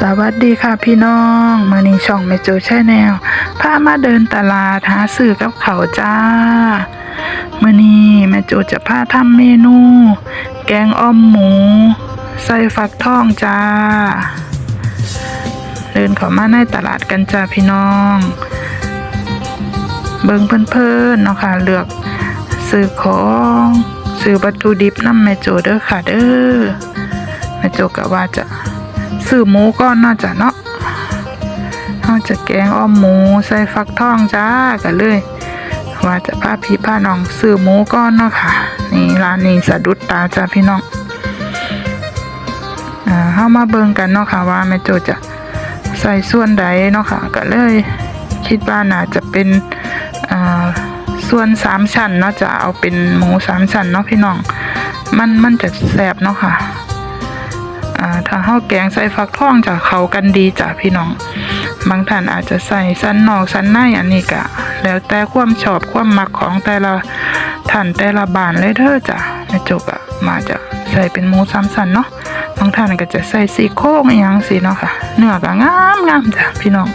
สวัสดีค่ะพี่น้องมานี่ช่องแม่โจแชแนลพามาเดินตลาดหาซื้อกับเขาจ้ามื่อนี้แม่โจจะพาทำเมนู แกงอ้อมหมู ใส่ฟักทองจ้า เดินเข้ามาในตลาดกันจ้าพี่น้อง เบิ่งเพิ่นๆเนาะค่ะเลือกซื้อของซื้อวัตถุดิบน้ำแม่โจเด้อค่ะเด้อแม่โจก็ว่าจะ ซื้อหมูก่อนน่าจะเนาะเราจะแกงอ้อมหมูใส่ฟักทองจ้ากันเลย ว่าจะพาพี่พาน้องซื้อหมูก่อนเนาะค่ะ นี่ร้านนี้สะดุดตาจ้าพี่น้องอ่าเฮามาเบิ่งกันเนาะค่ะว่าแม่โจจะใส่ส่วนใดเนาะค่ะ ก็เลยคิดว่าน่าจะเป็นอ่าส่วนสามชั้นเนาะจะเอาเป็นหมูสามชั้นเนาะพี่น้อง มันมันจะแซ่บเนาะค่ะ อ่าถ้าเฮาแกงใส่ฟักทองจะเข้ากันดีจ้ะพี่น้อง บางท่านอาจจะใส่สันนอกสันในอันนี้ก็แล้วแต่ความชอบความมักของแต่ละท่านแต่ละบ้านเลยเด้อจ้ะแม่จกอะมาจะใส่เป็นหมูสามสันเนาะบางท่านก็จะใส่ซี่โครงอหยังสิเนาะค่ะ เนื้อก็งามงามจ้ะพี่น้อง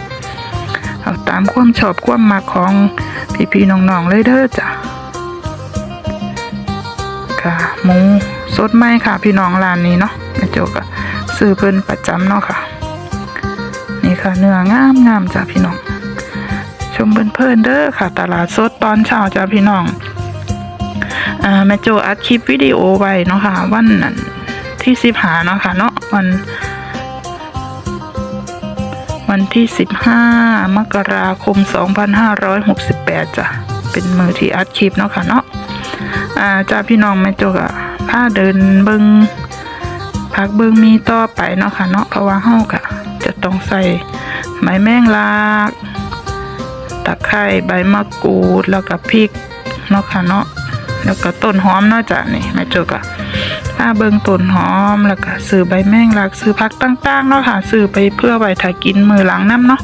เอาตามความชอบความมักของพี่ๆน้องๆเลยเด้อจ้ะค่ะหมูสดไหมค่ะพี่น้องร้านนี้เนาะ แม่โจกอะซื้อเพิ่นประจำเนาะค่ะ นี่ค่ะเนื้องามงามจ้ะพี่น้อง ชมเพิ่นๆเด้อค่ะ ตลาดสดตอนเช้าจ้ะพี่น้องอ่าแม่โจอัดคลิปวิดีโอไว้เนาะค่ะ วันนั้นที่สิบหาเนาะค่ะเนาะวันวันที่สิบห้ามกราคมสองพันห้าร้อยหกสิบแปดจ้ะ เป็นมือที่อัดคลิปเนาะค่ะเนาะ อ่าจ้าพี่น้องแม่จกอะพาเดินเบิง พักเบิงมีต่อไปเนาะค่ะเนาะเพราะว่าเฮากะจะต้องใส่ใบแมงลากตะไคร้ใบมะกรูดแล้วก็พริกเนาะค่ะเนาะแล้วก็ต้นหอมเนาะจ้ะนี่แม่จกอะพาเบิงต้นหอมแล้วก็ซื้อใบแมงลากซื้อผักต่างๆเนาะค่ะซื้อไปเพื่อไว้ถ้ากินมือหลังน้ำเนาะ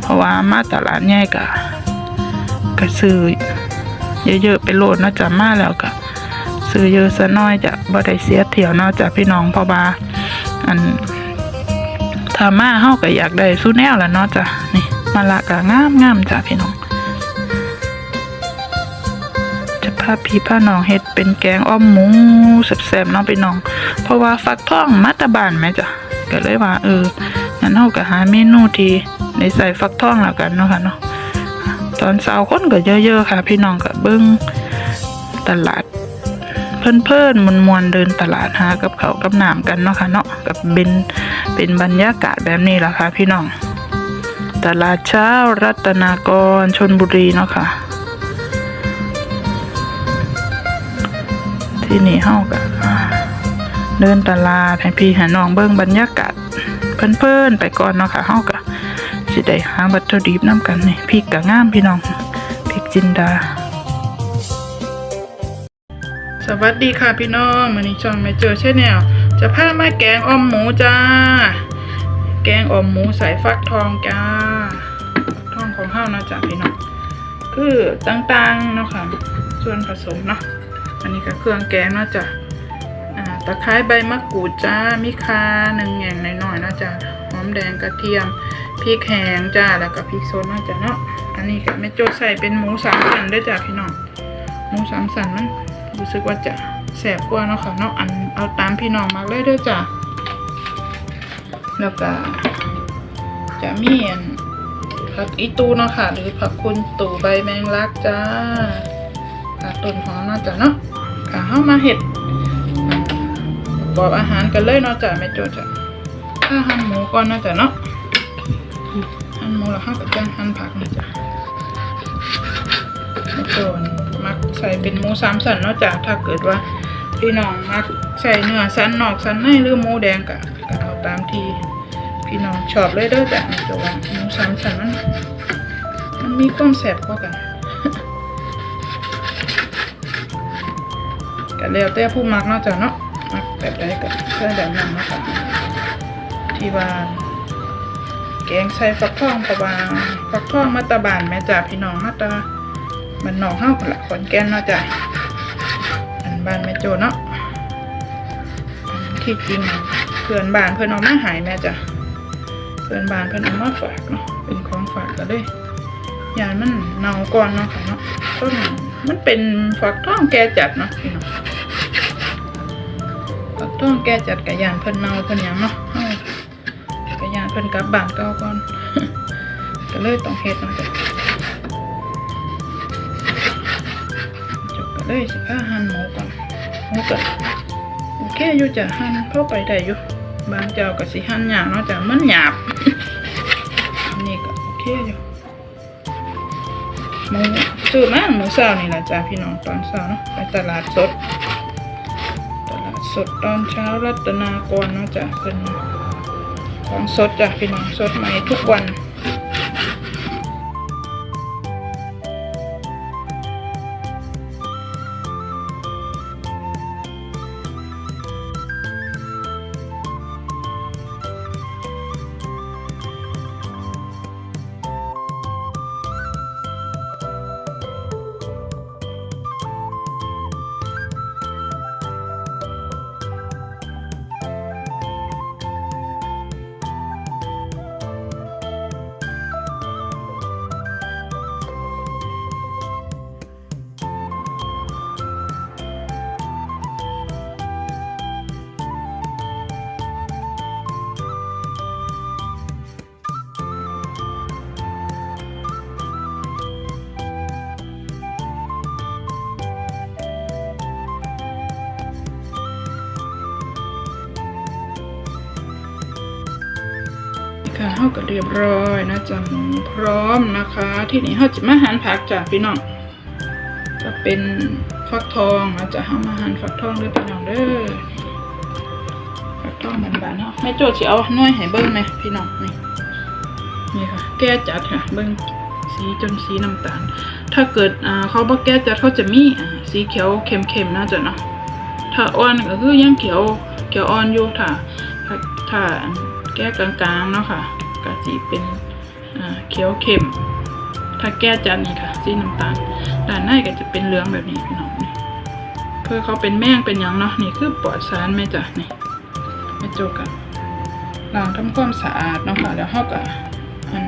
เพราะว่ามาตลาดใหญ่กะก็ซื้อเยอะๆไปโหลดเนาะจ้ะมาแล้วก็ซื้อเยอะซะน้อยจะ บ่ได้เสียเที่ยวเนาะจ้ะพี่น้องพราะว่าอันถ้ามาเฮาก็อยากได้สู้แนวล่ะเนาะจ้ะนี่มาละก็งามงามจ้ะพี่น้อง จะพาพี่พาน้องเฮ็ดเป็นแกงอ้อมหมูแซ่บๆเนาะพี่น้อง เพราะว่าฟักทองมาแตาบ้านแม่จ้ะก็เลยว่าเอองั้นเฮาก็หาเมนูที่ได้ใส่ฟักทองแล้วกันเนาะค่ะเนาะตอนเช้าคนก็เยอะๆค่ะ พี่น้องก็เบิ้งตลาด เพิ่นๆมวนๆเดินตลาดหากับเขากับน้ำกันเนาะค่ะเนาะกับเป็นเป็นบรรยากาศแบบนี้ล่ะค่ะพี่น้อง ตลาดเช้ารัตนากรชนบุรีเนาะค่ะ ที่นี่เฮาก็เดินตลาดให้พี่ห้น้องเบิ่งบรรยากาศเพิ่นๆไปก่อนเนาะค่ะเฮาก็สิได้หาวัตถุดิบน้ำกันนี่พริกกะงามพี่น้องพริกจินดา สวัสดีค่ะพี่น้องมื้อนี้ช่องแม่เจอใช่แนวจะพามาแกงอ่อมหมูจ้า แกงอ่อมหมูใส่ฟักทองจ้าทองของเฮาวนะจ้ะพี่น้องคือต่างๆเนาะค่ะ ส่วนผสมเนาะอันนี้ก็เครื่องแกงเนาะจ้ะอ่าตะไคร้ใบมะกรูดจ้ามีคาหนึ่งอย่างน้อยๆนาะจ้ะหอมแดงกระเทียมพริกแห้งจ้าแล้วก็พริกสดนะจ้ะเนาะอันนี้ก็แม่โจใส่เป็นหมูสามสันด้วยจ้ะพี่น้องหมูสามสันมัน รู้สึกว่าจะแสบกว่าเนาะค่ะเนาะอันเอาตามพี่น้องมาเลยเด้วยจ้ะแล้วก็จะมีอันผักอีตูเนาะค่ะ หรือผักคุณตู่ใบแมงลักจ้าผักต้นหอมเนาะจ้ะเนาะค่ะเข้ามาเห็ดประกอบอาหารกันเลยเนาะจ้ะแม่โจจ้ะถ้าหั่นหมูก่อนเนาะจ้ะเนาะหั่นหมูแล้วห้ากับจังหั่นผักนะจ๊ะไม่โจน ใส่เป็นหมูสามสันนาะจ้ะถ้าเกิดว่าพี่น้องมักใส่เนื้อสันนอกสันในหรือหมูแดงกะก็เอาตามที่พี่น้องชอบเลยเด้อจ้ะไม่โจว่าหมูสามสันมันมันมีความแสบกว่ากันก็แล้วแต่ผู้มักเนาะจ้ะเนาะมักแบบใดก็ใส่แบบนั้นเนาะจ้ะที่ว่าแกงใส่ฟักทองเพราะว่าฟักทองมาตาบานแม่จ่าพี่น้องมาตา มันหนองเฮาพุ่นละขอนแก่นเนาะจ้ะอันบ้านแม่โจเนาะที่จริงเพื่อนบ้านเพื่อนเอามาหายแม่จ้ะเพื่อนบ้านเพิ่นเอามาฝากเนาะเป็นของฝากก็เลยยานมันเน่าก่อนเนาะค่ะเนาะต้นมันเป็นฝักทองแก่จัดเนาะพี่น้องฝักทองแก่จัดกับยานเพิ่นเน่าเพิ่นยังเนาะกับยานเพิ่นกลับบ้านเก่าก่อนก็เลยต้องเฮ็ดเนาะ เลยสิพาหั่นหมูก่อนหมูก็โอเคอยู่จะหั่นเข้าไปได้อยู่บางเจ้าก็สิหั่นหยาบเนาะจ้ะมันหยาบนนี้ก็โอเคอยู่หมูซื้อมาหมูเช้านี่แหละจ้ะพี่น้องตอนเช้าเนาะไปตลาดสด ตลาดสดตอนเช้ารัตนากรเนาะจ้ะเป็นของสดจ้ะพี่น้องสดใหม่ทุกวัน เฮาก็เรียบร้อยนะจ๊ะพร้อมนะคะ ที่นี่เฮาจะมาหั่นผักจ้ะพี่น้องก็เป็นฟักทองนะจ๊ะเฮามาหั่นฟักทองเด้อพี่น้องเด้อฟักทองบานๆเนาะแม่โจ้สิเอาน่วยให้เบิ่งไหมพี่น้องนี่นี่ค่ะ แก้จัดค่ะ เบิ่งสีจนสีน้ำตาล ถ้าเกิดอ่าเขาบ่แก้จัดเขาจะมีสีเขียวเข้มๆนะจ๊ะเนาะถ้าอ่อนก็คือยังเขียวเขียวอ่อนอยู่ถ้าถ้าถ้านแก้กลางๆเนาะค่ะ ก็สิเป็นเขียวเข้ม ถ้าแก้จัดนี่ค่ะสีน้ำตาลด้านในก็จะเป็นเหลืองแบบนี้พี่น้องนี่เพื่อเขาเป็นแม่งเป็นยังเนาะนี่คือปลอดสารแม่จ้ะนี่แม่โจกอะล้างทำความสะอาดเนาะค่ะแล้วเฮาก็อัน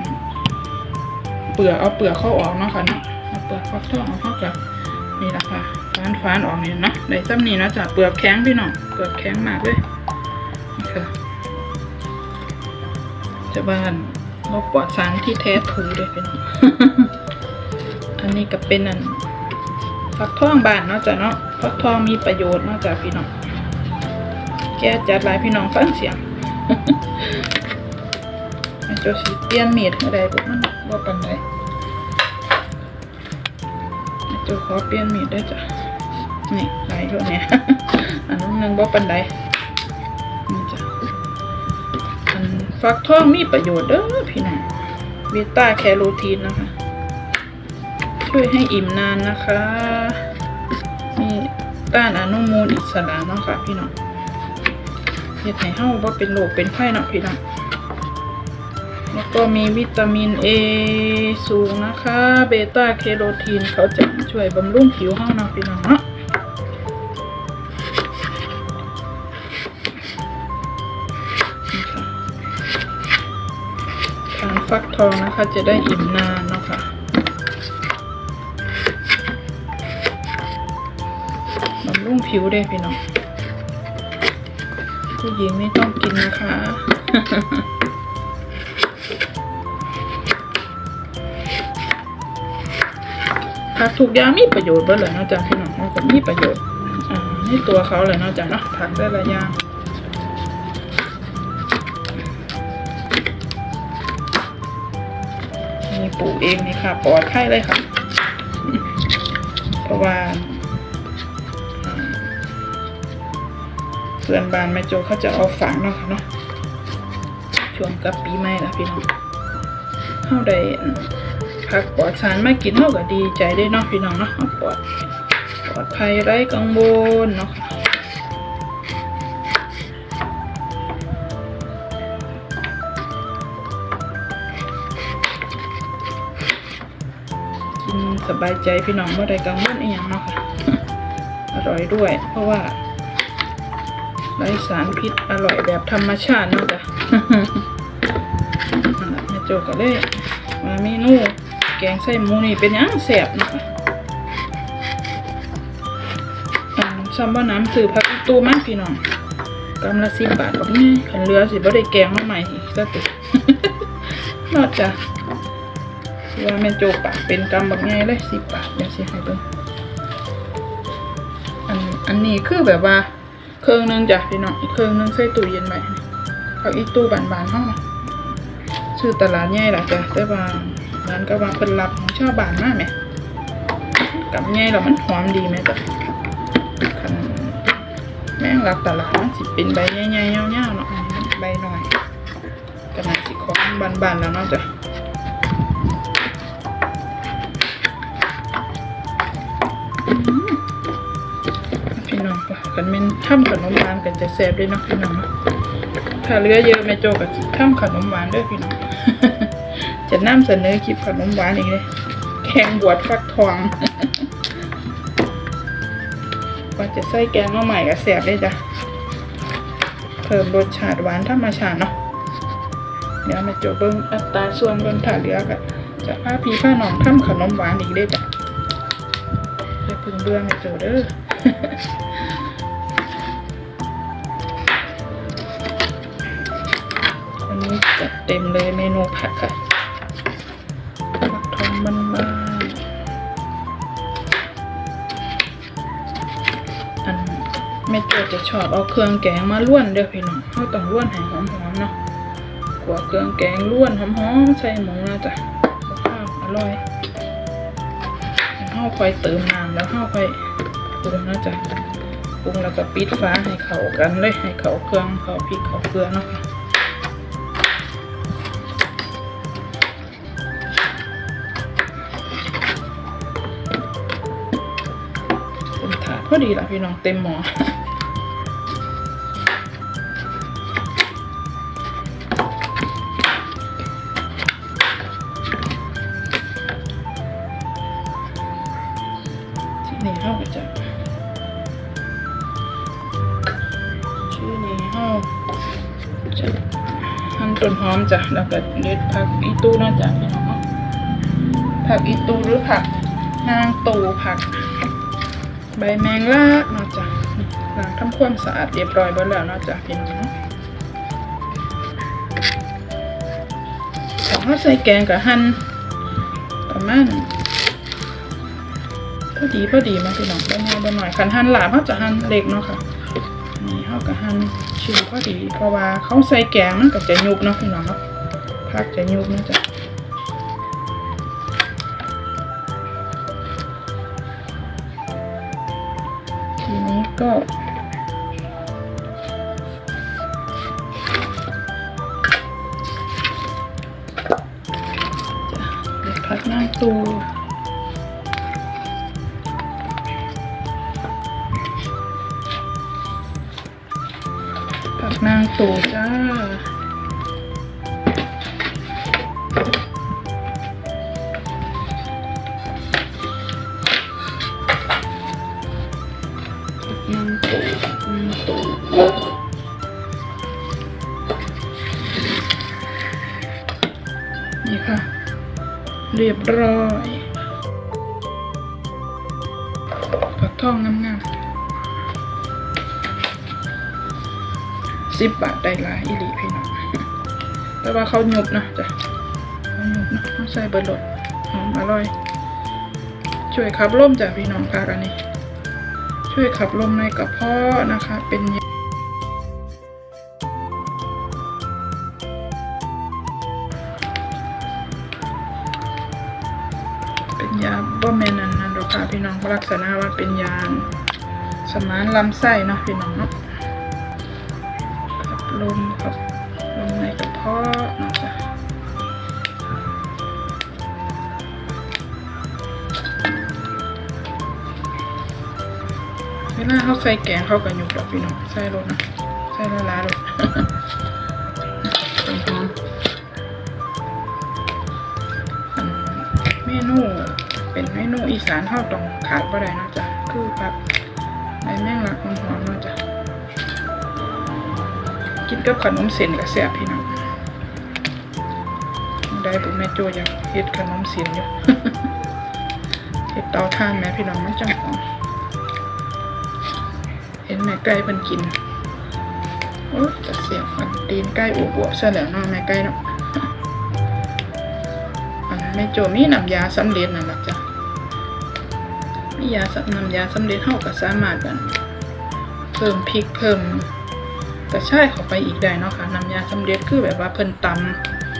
เปลือกเอาเปลือกเขาออกเนาะค่ะเนาะเอาเปลือกฟักทองเอาเข้ากับนี่แหละค่ะฟานฟานออกเนี่เนะได้ซ้ำนี่นะจ้ะเปลือกแข็งพี่น้องเปลือกแข็งมากเลย จะบ้านเราปลอดสารที่แท้ถูเลยพี่น้องอันนี้ก็เป็นอันฟักทองบานเนาะจ้ะเนาะฟักทองมีประโยชน์เนาะจ้ะพี่น้อง แกจัดหลายพี่น้องฟังเสียงแม่โจสิเปลี่ยนมีดให้ได้บ่มันบ่ปานใดแม่โจขอเปลี่ยนมีดได้จ้ะนี่หลายอยู่เนี่ยอันนั้นหนึงบ่ปานใด ฟักทองมีประโยชน์เด้อพี่น้องวิต้าแคโรทีนนะคะ ช่วยให้อิ่มนานนะคะนี่ต้านอนุมูลอิสระเนาะค่ะพี่น้องเฮ็ดให้เฮาบ่เป็นโรคเป็นไข้เนาะพี่น้องแล้วก็มีวิตามิน A สูงนะคะ เบต้าแคโรทีนเขาจะช่วยบำรุงผิวห้องเนาะพี่น้องเนาะ ฟักทองนะคะ จะได้อิ่มนานเนาะค่ะบำรุงผิวได้พี่น้องผู้หญิงไม่ต้องกินนะคะผักทุกอย่างมีประโยชน์เบิดเลยเนาะจ๊ะพี่น้องก็มีประโยชน์อ่าในตัวเขาเลยเนาะจ๊ะเนาะผักแต่ละอย่าง ปลูกเองนี่ค่ะปลอดภัยเลยค่ะ เพราะว่าอ่าเพื่อนบ้านแม่โจเขาจะเอาฝากเนาะค่ะเนาะช่วงกับปีใหม่ละพี่น้องเข้าได้อันผักปลอดสารไมากินเท่ากับดีใจได้เนาะพี่น้องเนาะปลอดปลอดภัยไร้กังวลเนาะ สบายใจพี่น้องไม่ได้กังวลอีหยังเนาะค่ะอร่อยด้วย เพราะว่าไร้สารพิษอร่อยแบบธรรมชาติเนาะจ้ะอกก็เลยมาเมนูแกงใส่หมูนี่เป็นหยังแสบนะคะอันซัมว่าน้ำซื้อผักตูมากพี่น้องกำละสิบบาทแบบนี้ขันเรือสิบ่ได้แกงมาใหม่อีกซะตินอกจาก ว่าแม่นโจปาเป็นกำแบบไงเลยสิบบาทเดี๋ยวสิให้เบิ่งอันอันนี้คือแบบว่าเครื่องหนึงจ้ะพี่น้องอีกเครื่องหนึงใส่ตู้เย็นไว้ผักอีตู้บานๆเฮาน่ะชื่อตลาดใหญ่ล่ะจ้ะแต่ว่านั้นก็ว่าเพิ่นรับของชาวบ้านมาแหมกับใหญ่แล้วมันหอมดีแม่จ้ะคันแม่งรับตลาดมันสิเป็นใบใหญ่ๆยาวๆเนาะใบหน้อยก็น่าสิของบานๆแล้วเนาะจ้ะ กันเม่นทำขนมหวานกันจะแซ่บด้วยนาะพี่น้องถ้าเลือเยอะแม่โจก็สิทำขนมหวานด้วยพี่น้องจะนำเสนอคลิปขนมหวานอีกเลยแกงบวชฟักทองว่าจะใส่แกงมาใหม่ก็แซ่บได้จ้ะเพิ่มรสชาติหวานธรรมชาติเนาะเดี๋ยวแม่โจเบิ่งอัตราส่วนเบิ่งถ้าเลือก็จะพาพี่พาน้องทำขนมหวานอีกได้จ้ะอย่าพึ่งเบื่อไม่เจเด้อ ต็มเลยเมนูผักค่ะผักทองมันมาอันแม่โจจะชอบเอาเครื่องแกงมาล้วนเด้อพี่น้องเขาต้องล้วนให้หอมๆเนาะขัวเครื่องแกงล้วนหอมๆใส่หมูนะจ๊ะข้าวอร่อยห้าค่อยเติมน้ำแล้วห้าค่อยปรุงนะจ๊ะปรุงแล้วก็ปิดฟ้าให้เข้ากันเลยให้เข้าเครื่องเข้าพริกเข้าเกลือเนาะ พอดีละพี่น้องเต็มหม้อที่นี่เฮาก็จะชื่อนี้เฮาจะหั่นต้นหอมจ้ะแล้วก็เด็ดผักอีตูเนาะจ้ะพี่น้องเนาะผักอีตูหรือผักนางตูผัก ใบแมงลักเนาะจ้ะล้างทำความสะอาดเรียบร้อยหมดแล้วเนาะจ้ะพี่น้องเนาะของเขาใส่แกงกับหั่นประมาณพอดีพอดีมาพี่น้องได้ง่ายได้หน่อยคันหั่นหลาบเขาจะหั่นเล็กเนาะค่ะนี่เขาก็หั่นชิ้นพอดีเพราะว่าเขาใส่แกงมันก็จะยุบเนาะพี่น้องเนาะผักจะยุบนะจ๊ะ ที เรียบร้อยผักทองงามๆสิบบาทได้ลายอีหลีพี่น้องแต่ว่าเขาหยุบนะจ้ะเขาหยุบนะเขาใส่เบอร์ลดหอมอร่อย ช่วยขับลมจ้ะพี่น้องค่ะอันนี้ ช่วยขับลมในกระเพาะนะคะ เป็นเป็น พี่น้องลักษณะว่าเป็นยาสมานลำไส้เนาะพี่น้องเนาะขับลมขับลมในกระเพาะนะจ๊ะเวลาเขาใส่แกงเข้ากันอยุบดอกพี่น้องใส่รถนะใส่ละลายร อีสานเท่าต้องขาดบ่ได้นะจ๊ะคือแบบในแมงลักหอมเนาะจ๊ะกินกับขนมเส้นกับแซ่บพี่น้องได้บุแม่โจอยากเฮ็ดขนมเสียนอยู่เฮ็ดเตาถ่านแม่พี่น้องมันจังหอมเห็นแม่ไก่เพิ่นกินโอ้จะเสียบมันตีนไก่อวบๆซะแล้วเนาะแม่ไก่เนาะอันแม่โจมีน้ำยาสำเร็จนั่นล่ะจ้ะ มียาสน้ำยาสำเร็จเฮาก็สามารถกันเพิ่มพริกเพิ่มกระชายเข้าไปอีกได้เนาะค่ะน้ำยาสำเร็จคือแบบว่าเพิ่นต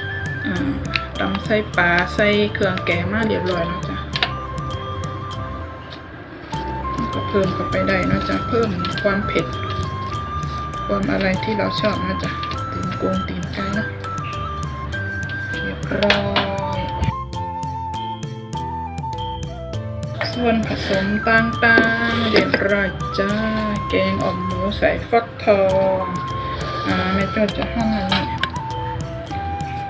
ำตำใส่ปลาใส่เครื่องแกงมาเรียบร้อยแล้วจ้ะก็เพิ่มเข้าไปได้นะจ๊ะเพิ่มความเผ็ด ความอะไรที่เราชอบนะจ๊ะตีนกงตีนไก่เนะเรียบร้อย ส่วนผสมต่างๆ เรียบร้อยจ้า แกงอ่อมหมูใส่ฟักทอง อ่าแม่โจดจะห้องอันนี้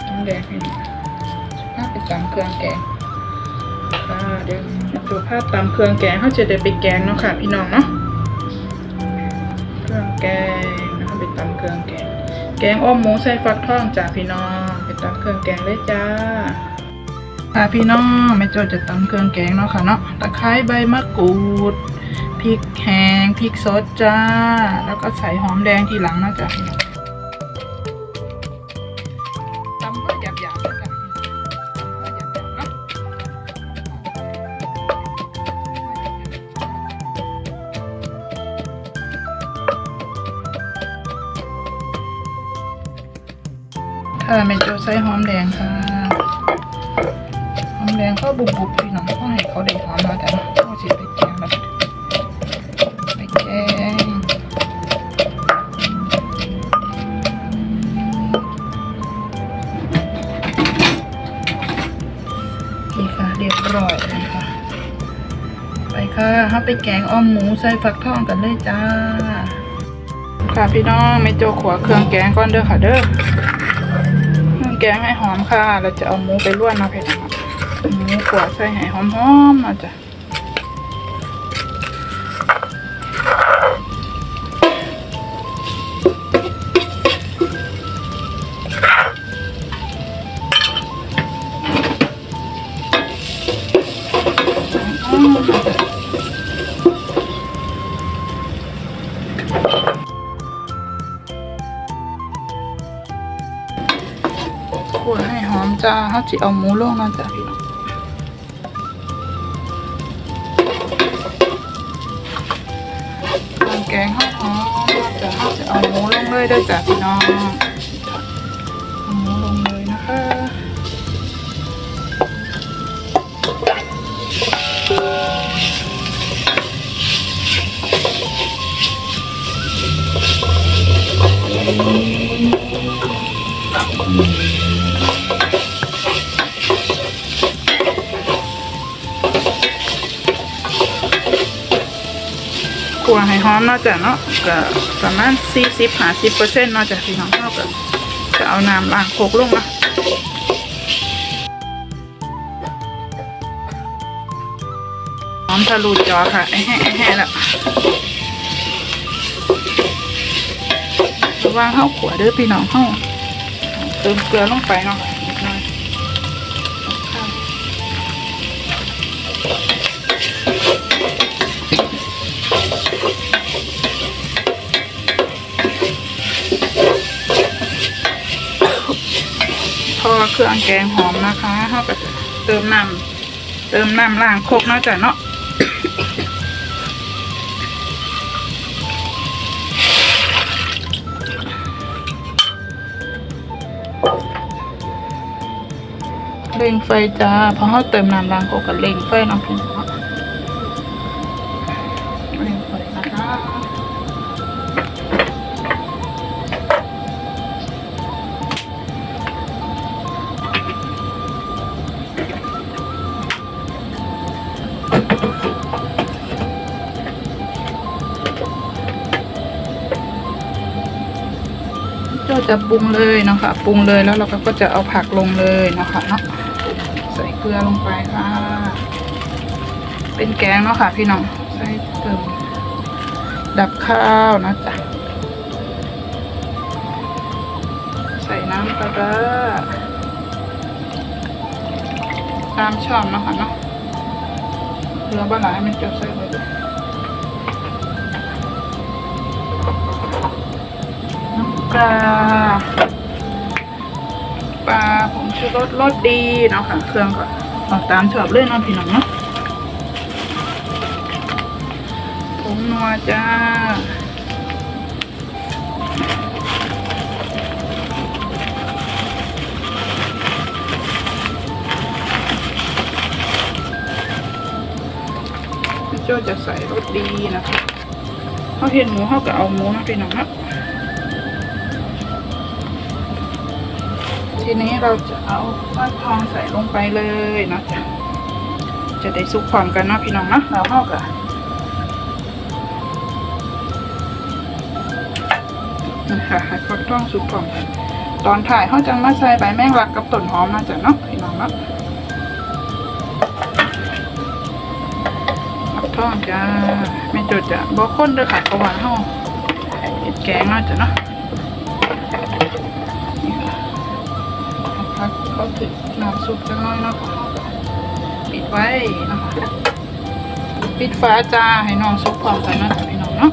น้ำแดงให้หน่อยถ้าไปตามเครื่องแกงค่ะเดี๋ยวดูภาพตามเครื่องแกงเขาจะได้ไปแกงเนาะค่ะพี่น้องเนาะ เครื่องแกงนะคะไปตำเครื่องแกง แกงอ้อมหมูใส่ฟักทองจ้าพี่น้อง ไปตำเครื่องแกงเลยจ้า ค่ะพี่น้องแม่โจจะตำเครื่องแกงเนาะค่ะเนาะตะไคร้ใบมะกรูดพริกแห้งพริกสดจ้า แล้วก็ใส่หอมแดงทีหลังนะจ้าพี่องตำก็หยาบๆนะจ้ะตำก็หยาบๆเนาะค่ะแม่โจใส่หอมแดงค่ะ แดงก็บุบบุบพี่น้องก็ให้เขาได้หอมมาแต่ว่าเขาสิไปแกงแบบไปแกงนี่ค่ะเรียบร้อยนะคะไปค่ะเขาไปแกงอ้อมหมูใส่ฟักทองกันเลยจ้า ค่ะพี่น้องไม่โจขวเครื่องแกงก่อนเด้อค่ะเด้อแกงให้หอมค่ะ เราจะเอาหมูไปลวกนะพี่องหมู ขัวใส่ให้หอมๆนะจ๊ะอืมนะจ๊ะขัวให้หอมจ้าเขาจะเอาหมูลงนะจ๊ะพี่น้อง หมูลงเลยเด้อจ้ะพี่น้องเอาหมูลงเลยนะคะ ขัวให้หอมเนาะจ้ะเนาะก็ประมาณสี่สิบห้าสิบเปอร์เซ็นต์เนาะจ้ะพี่น้องเท่ากับจะเอาน้ำล้างโคกลงนะหอมทะลุจอค่ะแห่แห่แล้วระวังเข้าขวเด้อพี่น้องเข้าเติมเกลือลงไปเนาะ พอเครื่องแกงหอมนะคะเขาก็เติมน้ำเติมน้ำล้างคกนะจ๊ะเนาะเร่งไฟจ้าพอเขาเติมน้ำล้างโคกกับเร่งไฟน้องพี่ จะปรุงเลยเนาะค่ะปรุงเลยแล้วเราก็จะเอาผักลงเลยเนาะค่ะเนาะใส่เกลือลงไปค่ะ เป็นแกงเนาะค่ะพี่น้องใส่เติมดับข้าวนะจ๊ะใส่น้ำปลาร้าตามชอบเนาะคะเนาะเหลือบ้าหลายมันจะใส่ไปเลย ปลา ปลาผมชูรสรสดีเนาะค่ะ เครื่องก็เอาตามชอบเลยเนาะพี่น้องเนาะผงนัวจ้าพี่โจจะใส่รสดีนะคะเขาเห็นหมูเขาก็เอาหมูนะพี่น้องนะ ทีนี้เราจะเอาฟักทองใส่ลงไปเลยนะจ๊ะจะได้สุกพร้อมกันนะพี่น้องนะเราเข้ากันนะคะให้ฟักทองสุกพร้อมกันตอนถ่ายเขาจะมาใส่ใบแมงลักกับต้นหอมนะจ๊ะเนาะพี่น้องเนาะผักทองจ้าไม่จดจ้ะบ่ข้นเด้อค่ะเพระว่าเฮาเห็ดแกงเนาจะเนาะ เขาถึงน้ำซุปจังน้อยเนาะปิดไว้เนาะปิดฟ้าจ้าให้น้องซุปพร้อมกันนาะจ้ะพี่น้องเนาะ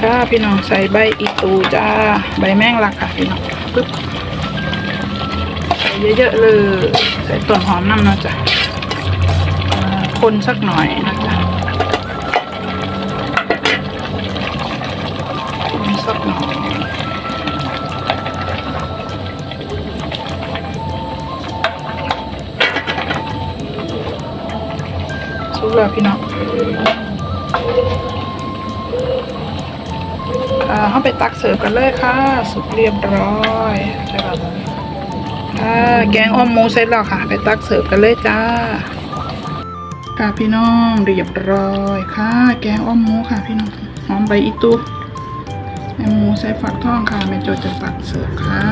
ค่ะพี่น้องใส่ใบอีตูจ้าใบแมงลักค่ะพี่น้องปึ๊บใส่เยอะๆเลยใส่ต้นหอมน้ำเนาะจ้ะคนสักหน่อยนะจ๊ะ กแล้วพี่น้องอ่าเข้าไปตักเสิร์ฟกันเลยค่ะ สุกเรียบร้อยใช่ป่ะค่ะแกงอ้อมหมูเสร็จแล้วค่ะ ไปตักเสิร์ฟกันเลยจ้า ค่ะพี่น้องเรียบร้อยค่ะ แกงอ้อมหมูค่ะพี่น้องหอมใบอีตูแมหมูใส่ฝักทองค่ะแม่โจจะตักเสิร์ฟค่ะ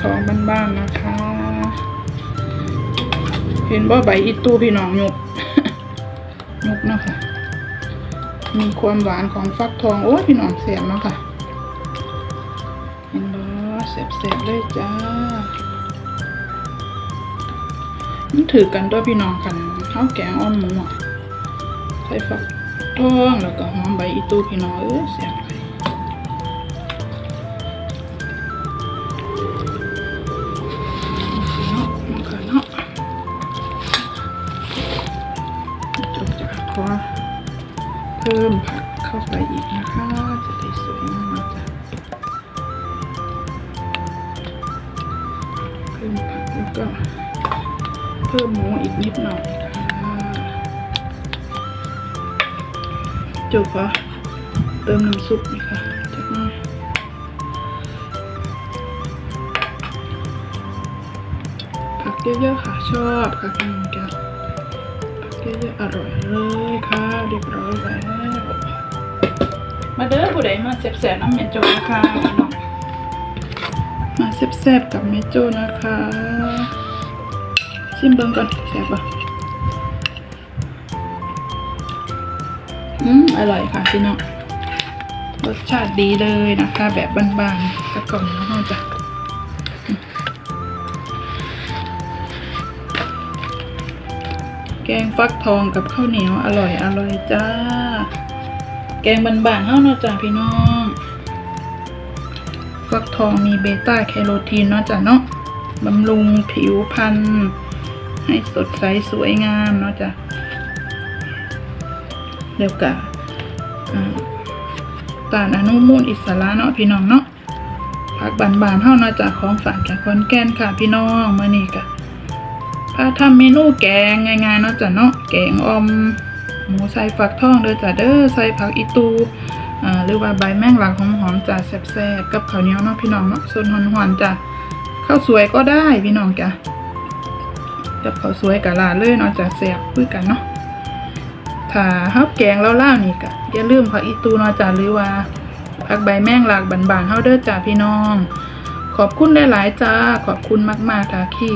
ทองบ้านๆนะคะ เห็นว่ใบอีตูพี่น้องยกยกเนาะค่ะ มีความหวานของฟักทอง โอ้พี่น้องเสียบเนาะค่ะ เห็นบ่เสียบๆเลยจ้ามันถือกันด้วยพี่น้องกันข้าวแกงอ้อมหมูใส่ฝักทองแล้วก็หอมใบอีตูพี่น้องเอ้ยเสียง จุกค่ะเติมน้ำซุปนี่ค่ะจักหน่อยผักเยอะๆค่ะชอบค่ะคุณลุงแก้วผักเยอะๆอร่อยเลยค่ะเรียบร้อยแล้วมาเด้อผู้ใดมาแซ่บๆน้ำเมโจนะคะน้องมาแซ่บๆกับเมโจนะคะชิมเบิ้งก่อนแซ่บปะ อืมอร่อยค่ะพี่น้องรสชาติดีเลยนะคะ แบบบานๆกระกล่องแล้วจ้ะแกงฟักทองกับข้าวเหนียวอร่อยอร่อยจ้า แกงบ้านๆเฮาเนาะจ้ะพี่น้อง ฟักทองมีเบต้าแคโรทีนเนาะจ้ะเนาะบำรุงผิวพรรณให้สดใสสวยงามเนาะจ้ะ เดียวกะอ่าตานอนุมูลอิสระเนาะพี่น้องเนาะผักบานๆเท่าเนาะจ้ะของฝากจากคนแก่นค่ะพี่น้องมื่อนี้กะพาทำเมนูแกงง่ายๆเนาะจ้ะเนาะแกงอมหมูใส่ฝักทองเด้อจ้ะเด้อใส่ผักอีตูอ่าหรือว่าใบแมงลักหอมๆจ้ะแซ่บๆกับข้าวเหนียวเนาะพี่น้องเนาะส่วนหอนๆจ้ะข้าวสวยก็ได้พี่น้องจ้ะกับข้าวสวยกับลาเลยเนาะจะแซ่บคือกันเนาะ ถ้าฮับแกงแล้วล่านี่ก็อย่าลืมผักอีตูนาะจ้ะหรือว่าผักใบแมงลากบานๆเฮาเด้อจ้าพี่น้อง ขอบคุณหลายๆจ้าขอบคุณมากๆค่ะที่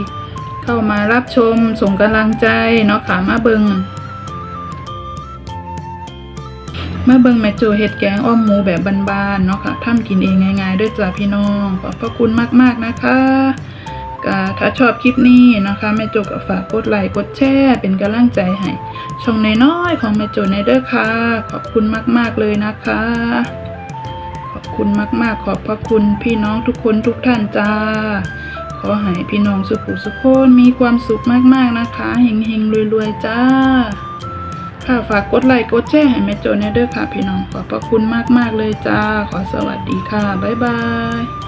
เข้ามารับชมส่งกำลังใจเนาะค่ะมาเบิงมาเบิงแม่โจเฮ็ดแกงอ้อมหมูแบบบานๆเนาะค่ะทำกินเองง่ายๆด้วยจ้าพี่น้อง ขอบพระคุณมากๆนะคะ ถ้าชอบคลิปนี้นะคะแม่โจก็ฝากกดไลค์กดแชร์เป็นกำลังใจให้ช่องน้อยๆของแม่โจในเด้อค่ะ ขอบคุณมากๆเลยนะคะ ขอบคุณมากๆ ขอบพระคุณพี่น้องทุกคนทุกท่านจ้า ขอให้พี่น้องสุขุสุขคนมีความสุขมากๆนะคะเฮงๆรวยๆจ้าค่ะฝากกดไลค์กดแชร์ให้แม่โจเนเด้อค่ะพี่น้องขอบพระคุณมาก ๆ เลยจ้า ขอสวัสดีค่ะ บ๊ายบาย